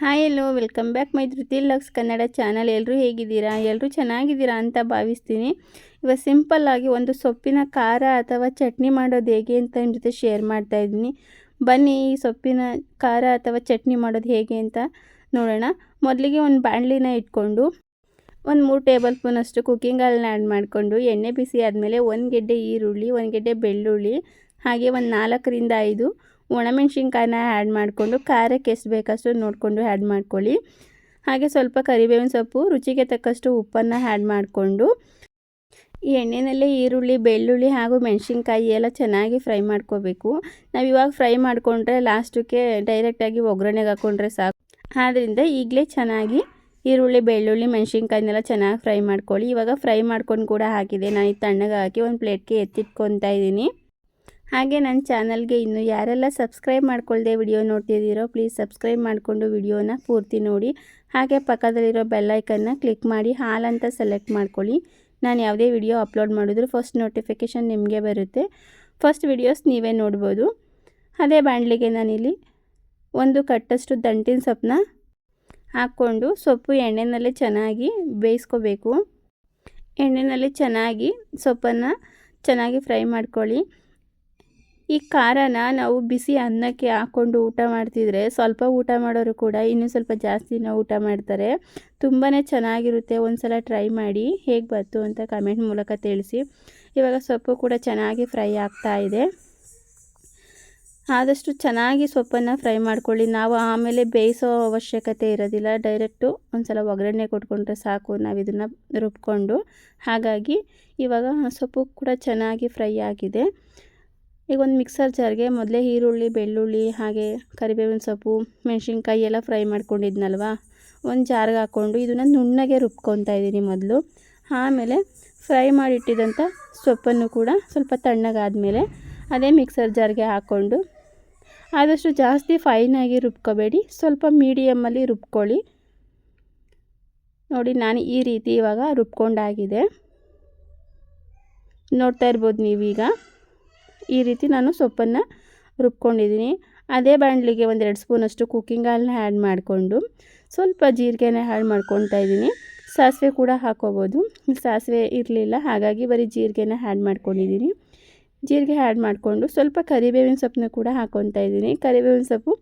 Hi hello welcome back my Dhriti Lux Kannada channel ಎಲ್ಲರೂ ಹೇಗಿದ್ದೀರಾ? ಎಲ್ಲರೂ ಚೆನ್ನಾಗಿದ್ದೀರಾ ಅಂತ ಭಾವಿಸ್ತೀನಿ. ಇವಾಗ ಸಿಂಪಲ್ಲಾಗಿ ಒಂದು ಸೊಪ್ಪಿನ ಖಾರ ಅಥವಾ ಚಟ್ನಿ ಮಾಡೋದು ಹೇಗೆ ಅಂತ ನಿಮ್ಮ ಜೊತೆ ಶೇರ್ ಮಾಡ್ತಾ ಇದ್ದೀನಿ. ಬನ್ನಿ, ಈ ಸೊಪ್ಪಿನ ಖಾರ ಅಥವಾ ಚಟ್ನಿ ಮಾಡೋದು ಹೇಗೆ ಅಂತ ನೋಡೋಣ. ಮೊದಲಿಗೆ ಒಂದು ಬಾಣಲಿನ ಇಟ್ಕೊಂಡು ಒಂದು ಮೂರು ಟೇಬಲ್ ಸ್ಪೂನಷ್ಟು ಕುಕ್ಕಿಂಗ್ ಆಯಿಲ್ನ ಆ್ಯಡ್ ಮಾಡಿಕೊಂಡು ಎಣ್ಣೆ ಬಿಸಿ ಆದಮೇಲೆ ಒಂದು ಗೆಡ್ಡೆ ಈರುಳ್ಳಿ, ಒಂದು ಗೆಡ್ಡೆ ಬೆಳ್ಳುಳ್ಳಿ, ಹಾಗೆ ಒಂದು ನಾಲ್ಕರಿಂದ ಐದು ಒಣಮೆಣ್ಸಿನ್ಕಾಯನ್ನ ಆ್ಯಡ್ ಮಾಡಿಕೊಂಡು ಖಾರಕ್ಕೆ ಎಷ್ಟು ಬೇಕಷ್ಟು ನೋಡಿಕೊಂಡು ಆ್ಯಡ್ ಮಾಡ್ಕೊಳ್ಳಿ. ಹಾಗೆ ಸ್ವಲ್ಪ ಕರಿಬೇವಿನ ಸೊಪ್ಪು, ರುಚಿಗೆ ತಕ್ಕಷ್ಟು ಉಪ್ಪನ್ನು ಆ್ಯಡ್ ಮಾಡಿಕೊಂಡು ಈ ಎಣ್ಣೆನಲ್ಲೇ ಈರುಳ್ಳಿ, ಬೆಳ್ಳುಳ್ಳಿ ಹಾಗೂ ಮೆಣಸಿನ್ಕಾಯಿ ಎಲ್ಲ ಚೆನ್ನಾಗಿ ಫ್ರೈ ಮಾಡ್ಕೋಬೇಕು. ನಾವು ಇವಾಗ ಫ್ರೈ ಮಾಡಿಕೊಂಡ್ರೆ ಲಾಸ್ಟಕ್ಕೆ ಡೈರೆಕ್ಟಾಗಿ ಒಗ್ಗರಣೆಗೆ ಹಾಕ್ಕೊಂಡ್ರೆ ಸಾಕು. ಆದ್ದರಿಂದ ಈಗಲೇ ಚೆನ್ನಾಗಿ ಈರುಳ್ಳಿ, ಬೆಳ್ಳುಳ್ಳಿ, ಮೆಣಸಿನ್ಕಾಯಿನೆಲ್ಲ ಚೆನ್ನಾಗಿ ಫ್ರೈ ಮಾಡ್ಕೊಳ್ಳಿ. ಇವಾಗ ಫ್ರೈ ಮಾಡ್ಕೊಂಡು ಕೂಡ ಹಾಕಿದೆ. ನಾನು ಈ ತಣ್ಣಗೆ ಹಾಕಿ ಒಂದು ಪ್ಲೇಟ್ಗೆ ಎತ್ತಿಟ್ಕೊತಾ ಇದ್ದೀನಿ. ಹಾಗೆ ನನ್ನ ಚಾನಲ್ಗೆ ಇನ್ನು ಯಾರೆಲ್ಲ ಸಬ್ಸ್ಕ್ರೈಬ್ ಮಾಡ್ಕೊಳ್ಳದೆ ವಿಡಿಯೋ ನೋಡ್ತಿದ್ದೀರೋ ಪ್ಲೀಸ್ ಸಬ್ಸ್ಕ್ರೈಬ್ ಮಾಡಿಕೊಂಡು ವಿಡಿಯೋನ ಪೂರ್ತಿ ನೋಡಿ. ಹಾಗೆ ಪಕ್ಕದಲ್ಲಿರೋ ಬೆಲ್ಲೈಕನ್ನ ಕ್ಲಿಕ್ ಮಾಡಿ, ಹಾಲ್ ಅಂತ ಸೆಲೆಕ್ಟ್ ಮಾಡ್ಕೊಳ್ಳಿ. ನಾನು ಯಾವುದೇ ವಿಡಿಯೋ ಅಪ್ಲೋಡ್ ಮಾಡಿದ್ರು ಫಸ್ಟ್ ನೋಟಿಫಿಕೇಷನ್ ನಿಮಗೆ ಬರುತ್ತೆ. ಫಸ್ಟ್ ವಿಡಿಯೋಸ್ ನೀವೇ ನೋಡ್ಬೋದು. ಅದೇ ಬಾಣಲಿಗೆ ನಾನಿಲ್ಲಿ ಒಂದು ಕಟ್ಟಷ್ಟು ದಂಟಿನ ಸೊಪ್ಪನ್ನ ಹಾಕ್ಕೊಂಡು ಸೊಪ್ಪು ಎಣ್ಣೆನಲ್ಲಿ ಚೆನ್ನಾಗಿ ಬೇಯಿಸ್ಕೋಬೇಕು. ಎಣ್ಣೆನಲ್ಲಿ ಚೆನ್ನಾಗಿ ಸೊಪ್ಪನ್ನು ಚೆನ್ನಾಗಿ ಫ್ರೈ ಮಾಡ್ಕೊಳ್ಳಿ. ಈ ಖಾರನ ನಾವು ಬಿಸಿ ಅನ್ನಕ್ಕೆ ಹಾಕ್ಕೊಂಡು ಊಟ ಮಾಡ್ತಿದ್ರೆ ಸ್ವಲ್ಪ ಊಟ ಮಾಡೋರು ಕೂಡ ಇನ್ನೂ ಸ್ವಲ್ಪ ಜಾಸ್ತಿನ ಊಟ ಮಾಡ್ತಾರೆ. ತುಂಬಾ ಚೆನ್ನಾಗಿರುತ್ತೆ. ಒಂದು ಸಲ ಟ್ರೈ ಮಾಡಿ ಹೇಗೆ ಬಂತು ಅಂತ ಕಮೆಂಟ್ ಮೂಲಕ ತಿಳಿಸಿ. ಇವಾಗ ಸೊಪ್ಪು ಕೂಡ ಚೆನ್ನಾಗಿ ಫ್ರೈ ಆಗ್ತಾ ಇದೆ. ಆದಷ್ಟು ಚೆನ್ನಾಗಿ ಸೊಪ್ಪನ್ನು ಫ್ರೈ ಮಾಡ್ಕೊಳ್ಳಿ. ನಾವು ಆಮೇಲೆ ಬೇಯಿಸೋ ಅವಶ್ಯಕತೆ ಇರೋದಿಲ್ಲ. ಡೈರೆಕ್ಟು ಒಂದು ಸಲ ಒಗ್ಗರಣೆ ಕೊಟ್ಕೊಂಡ್ರೆ ಸಾಕು. ನಾವು ಇದನ್ನು ರುಬ್ಕೊಂಡು. ಹಾಗಾಗಿ ಇವಾಗ ಸೊಪ್ಪು ಕೂಡ ಚೆನ್ನಾಗಿ ಫ್ರೈ ಆಗಿದೆ. ಈಗ ಒಂದು ಮಿಕ್ಸರ್ ಜಾರ್ಗೆ ಮೊದಲೇ ಈರುಳ್ಳಿ, ಬೆಳ್ಳುಳ್ಳಿ, ಹಾಗೆ ಕರಿಬೇವಿನ ಸೊಪ್ಪು, ಮೆಣಸಿನ್ಕಾಯಿ ಎಲ್ಲ ಫ್ರೈ ಮಾಡ್ಕೊಂಡಿದ್ನಲ್ವ? ಒಂದು ಜಾರ್ಗೆ ಹಾಕ್ಕೊಂಡು ಇದನ್ನು ನುಣ್ಣಗೆ ರುಬ್ಕೊತಾ ಇದ್ದೀನಿ ಮೊದಲು. ಆಮೇಲೆ ಫ್ರೈ ಮಾಡಿಟ್ಟಿದ್ದಂಥ ಸೊಪ್ಪನ್ನು ಕೂಡ ಸ್ವಲ್ಪ ತಣ್ಣಗಾದಮೇಲೆ ಅದೇ ಮಿಕ್ಸರ್ ಜಾರ್ಗೆ ಹಾಕ್ಕೊಂಡು ಆದಷ್ಟು ಜಾಸ್ತಿ ಫೈನಾಗಿ ರುಬ್ಕೋಬೇಡಿ. ಸ್ವಲ್ಪ ಮೀಡಿಯಮ್ಮಲ್ಲಿ ರುಬ್ಕೊಳ್ಳಿ. ನೋಡಿ, ನಾನು ಈ ರೀತಿ ಇವಾಗ ರುಬ್ಕೊಂಡಾಗಿದೆ. ನೋಡ್ತಾ ಇರ್ಬೋದು ನೀವೀಗ. ಈ ರೀತಿ ನಾನು ಸೊಪ್ಪನ್ನು ರುಬ್ಕೊಂಡಿದ್ದೀನಿ. ಅದೇ ಬಾಣಲಿಗೆ ಒಂದೆರಡು ಸ್ಪೂನಷ್ಟು ಕುಕ್ಕಿಂಗ್ ಆಯಿಲ್ನ ಆ್ಯಡ್ ಮಾಡಿಕೊಂಡು ಸ್ವಲ್ಪ ಜೀರಿಗೆನ ಆ್ಯಡ್ ಮಾಡ್ಕೊತಾ ಇದ್ದೀನಿ. ಸಾಸಿವೆ ಕೂಡ ಹಾಕೋಬೋದು. ಸಾಸಿವೆ ಇರಲಿಲ್ಲ, ಹಾಗಾಗಿ ಬರೀ ಜೀರಿಗೆನ ಆ್ಯಡ್ ಮಾಡ್ಕೊಂಡಿದ್ದೀನಿ. ಜೀರಿಗೆ ಆ್ಯಡ್ ಮಾಡಿಕೊಂಡು ಸ್ವಲ್ಪ ಕರಿಬೇವಿನ ಸೊಪ್ಪನ್ನ ಕೂಡ ಹಾಕೊತಾ ಇದ್ದೀನಿ. ಕರಿಬೇವಿನ ಸೊಪ್ಪು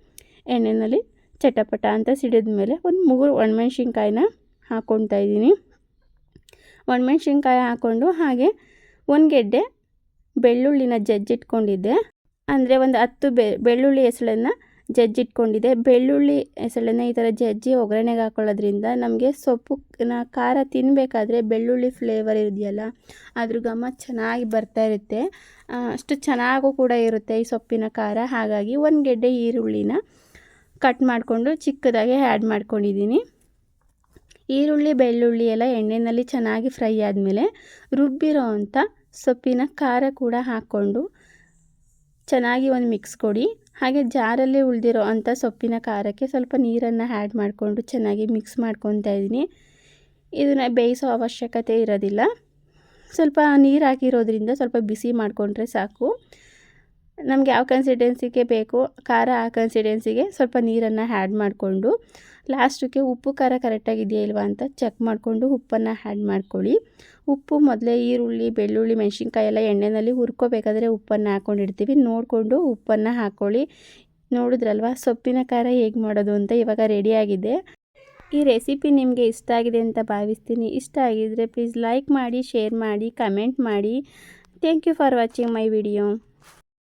ಎಣ್ಣೆಯಲ್ಲಿ ಚಟಪಟ ಅಂತ ಸಿಡಿದ ಮೇಲೆ ಒಂದು ಮೂರು ಒಣಮೆಣ್ಸಿನ್ಕಾಯಿನ ಹಾಕ್ಕೊತಾ ಇದ್ದೀನಿ. ಒಣಮೆಣ್ಸಿನ್ಕಾಯಿ ಹಾಕ್ಕೊಂಡು ಹಾಗೆ ಒಂದು ಗೆಡ್ಡೆ ಬೆಳ್ಳುಳ್ಳಿನ ಜಜ್ಜಿಟ್ಕೊಂಡಿದ್ದೆ. ಅಂದರೆ ಒಂದು ಹತ್ತು ಬೆಳ್ಳುಳ್ಳಿ ಹೆಸಳನ್ನು ಜಜ್ಜಿಟ್ಕೊಂಡಿದ್ದೆ. ಬೆಳ್ಳುಳ್ಳಿ ಹೆಸಳನ್ನು ಈ ಥರ ಜಜ್ಜಿ ಒಗ್ಗರಣೆಗೆ ಹಾಕೊಳ್ಳೋದ್ರಿಂದ ನಮಗೆ ಸೊಪ್ಪು ಖಾರ ತಿನ್ನಬೇಕಾದ್ರೆ ಬೆಳ್ಳುಳ್ಳಿ ಫ್ಲೇವರ್ ಇದೆಯಲ್ಲ ಅದ್ರ ಘಮ ಚೆನ್ನಾಗಿ ಬರ್ತಾ ಇರುತ್ತೆ. ಅಷ್ಟು ಚೆನ್ನಾಗೂ ಕೂಡ ಇರುತ್ತೆ ಈ ಸೊಪ್ಪಿನ ಖಾರ. ಹಾಗಾಗಿ ಒಂದು ಗೆಡ್ಡೆ ಈರುಳ್ಳಿನ ಕಟ್ ಮಾಡಿಕೊಂಡು ಚಿಕ್ಕದಾಗಿ ಆ್ಯಡ್ ಮಾಡ್ಕೊಂಡಿದ್ದೀನಿ. ಈರುಳ್ಳಿ, ಬೆಳ್ಳುಳ್ಳಿ ಎಲ್ಲ ಎಣ್ಣೆಯಲ್ಲಿ ಚೆನ್ನಾಗಿ ಫ್ರೈ ಆದಮೇಲೆ ರುಬ್ಬಿರೋ ಅಂಥ ಸೊಪ್ಪಿನ ಖಾರ ಕೂಡ ಹಾಕ್ಕೊಂಡು ಚೆನ್ನಾಗಿ ಒಂದು ಮಿಕ್ಸ್ ಕೊಡಿ. ಹಾಗೆ ಜಾರಲ್ಲಿ ಉಳಿದಿರೋ ಅಂಥ ಸೊಪ್ಪಿನ ಖಾರಕ್ಕೆ ಸ್ವಲ್ಪ ನೀರನ್ನು ಆ್ಯಡ್ ಮಾಡಿಕೊಂಡು ಚೆನ್ನಾಗಿ ಮಿಕ್ಸ್ ಮಾಡ್ಕೊತಾ ಇದ್ದೀನಿ. ಇದನ್ನು ಬೇಯಿಸೋ ಅವಶ್ಯಕತೆ ಇರೋದಿಲ್ಲ. ಸ್ವಲ್ಪ ನೀರು ಹಾಕಿರೋದ್ರಿಂದ ಸ್ವಲ್ಪ ಬಿಸಿ ಮಾಡಿಕೊಂಡ್ರೆ ಸಾಕು. ನಮಗೆ ಯಾವ ಕನ್ಸಿಡೆನ್ಸಿಗೆ ಬೇಕು, ಖಾರ ಆ ಕನ್ಸಿಡೆನ್ಸಿಗೆ ಸ್ವಲ್ಪ ನೀರನ್ನು ಆ್ಯಡ್ ಮಾಡಿಕೊಂಡು ಲಾಸ್ಟಿಗೆ ಉಪ್ಪು, ಖಾರ ಕರೆಕ್ಟಾಗಿದೆಯಾ ಇಲ್ವಾ ಅಂತ ಚೆಕ್ ಮಾಡಿಕೊಂಡು ಉಪ್ಪನ್ನು ಆ್ಯಡ್ ಮಾಡ್ಕೊಳ್ಳಿ. ಉಪ್ಪು ಮೊದಲೇ ಈರುಳ್ಳಿ, ಬೆಳ್ಳುಳ್ಳಿ, ಮೆಣಸಿನ್ಕಾಯಿ ಎಲ್ಲ ಎಣ್ಣೆಯಲ್ಲಿ ಹುರ್ಕೋಬೇಕಾದ್ರೆ ಉಪ್ಪನ್ನು ಹಾಕ್ಕೊಂಡಿರ್ತೀವಿ ನೋಡಿಕೊಂಡು ಉಪ್ಪನ್ನು ಹಾಕ್ಕೊಳ್ಳಿ ನೋಡಿದ್ರಲ್ವ, ಸೊಪ್ಪಿನ ಖಾರ ಹೇಗೆ ಮಾಡೋದು ಅಂತ ಇವಾಗ ರೆಡಿಯಾಗಿದೆ ಈ ರೆಸಿಪಿ ನಿಮಗೆ ಇಷ್ಟ ಆಗಿದೆ ಅಂತ ಭಾವಿಸ್ತೀನಿ. ಇಷ್ಟ ಆಗಿದರೆ ಪ್ಲೀಸ್ ಲೈಕ್ ಮಾಡಿ ಶೇರ್ ಮಾಡಿ ಕಮೆಂಟ್ ಮಾಡಿ. Thank you for watching my video